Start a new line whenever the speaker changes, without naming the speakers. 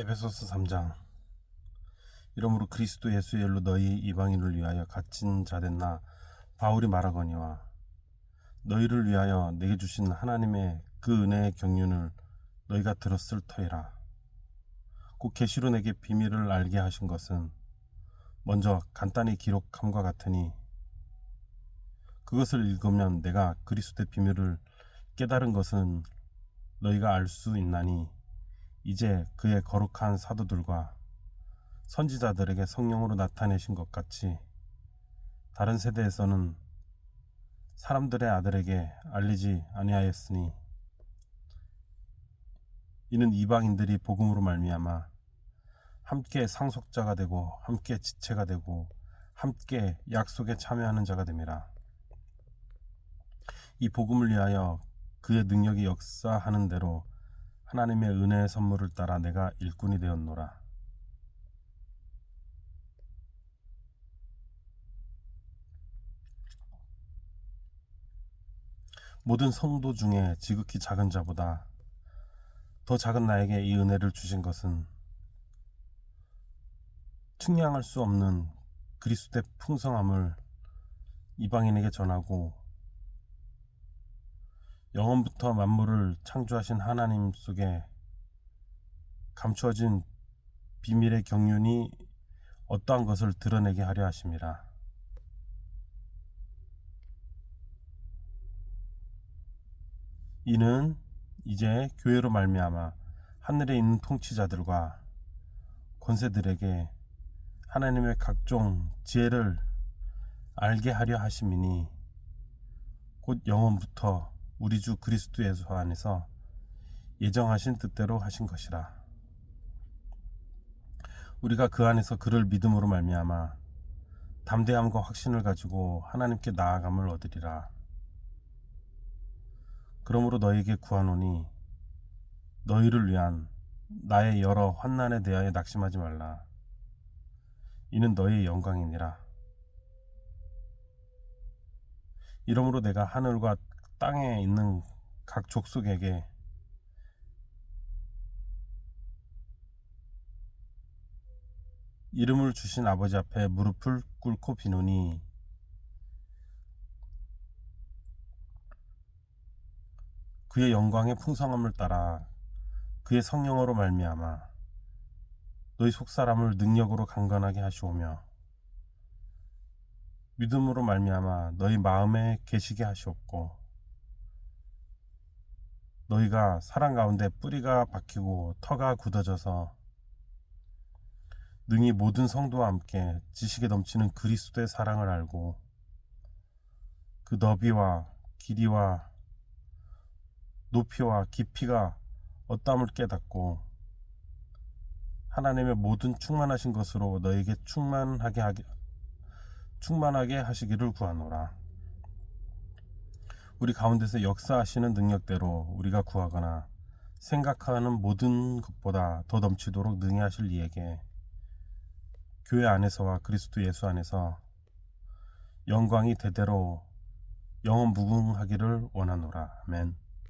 에베소서 3장. 이러므로 그리스도 예수의 일로 너희 이방인을 위하여 갇힌 자된 나? 바울이 말하거니와 너희를 위하여 내게 주신 하나님의 그 은혜의 경륜을 너희가 들었을 터이라. 곧 계시로 내게 비밀을 알게 하신 것은 먼저 간단히 기록함과 같으니 그것을 읽으면 내가 그리스도의 비밀을 깨달은 것은 너희가 알 수 있나니 이제 그의 거룩한 사도들과 선지자들에게 성령으로 나타내신 것 같이 다른 세대에서는 사람들의 아들에게 알리지 아니하였으니 이는 이방인들이 복음으로 말미암아 함께 상속자가 되고 함께 지체가 되고 함께 약속에 참여하는 자가 됨이라. 이 복음을 위하여 그의 능력이 역사하는 대로 하나님의 은혜의 선물을 따라 내가 일꾼이 되었노라. 모든 성도 중에 지극히 작은 자보다 더 작은 나에게 이 은혜를 주신 것은 측량할 수 없는 그리스도의 풍성함을 이방인에게 전하고 영원부터 만물을 창조하신 하나님 속에 감추어진 비밀의 경륜이 어떠한 것을 드러내게 하려 하심이라. 이는 이제 교회로 말미암아 하늘에 있는 통치자들과 권세들에게 하나님의 각종 지혜를 알게 하려 하심이니 곧 영원부터 우리 주 그리스도 예수 안에서 예정하신 뜻대로 하신 것이라. 우리가 그 안에서 그를 믿음으로 말미암아 담대함과 확신을 가지고 하나님께 나아감을 얻으리라. 그러므로 너에게 구하노니 너희를 위한 나의 여러 환난에 대하여 낙심하지 말라. 이는 너의 영광이니라. 이러므로 내가 하늘과 땅에 있는 각 족속에게 이름을 주신 아버지 앞에 무릎을 꿇고 비노니 그의 영광의 풍성함을 따라 그의 성령으로 말미암아 너희 속사람을 능력으로 강건하게 하시오며 믿음으로 말미암아 너희 마음에 계시게 하시옵고 너희가 사랑 가운데 뿌리가 박히고 터가 굳어져서 능히 모든 성도와 함께 지식에 넘치는 그리스도의 사랑을 알고 그 너비와 길이와 높이와 깊이가 어떠함을 깨닫고 하나님의 모든 충만하신 것으로 너에게 충만하게 하게 충만하게 하시기를 구하노라. 우리 가운데서 역사하시는 능력대로 우리가 구하거나 생각하는 모든 것보다 더 넘치도록 능히 하실 이에게 교회 안에서와 그리스도 예수 안에서 영광이 대대로 영원 무궁하기를 원하노라. 아멘.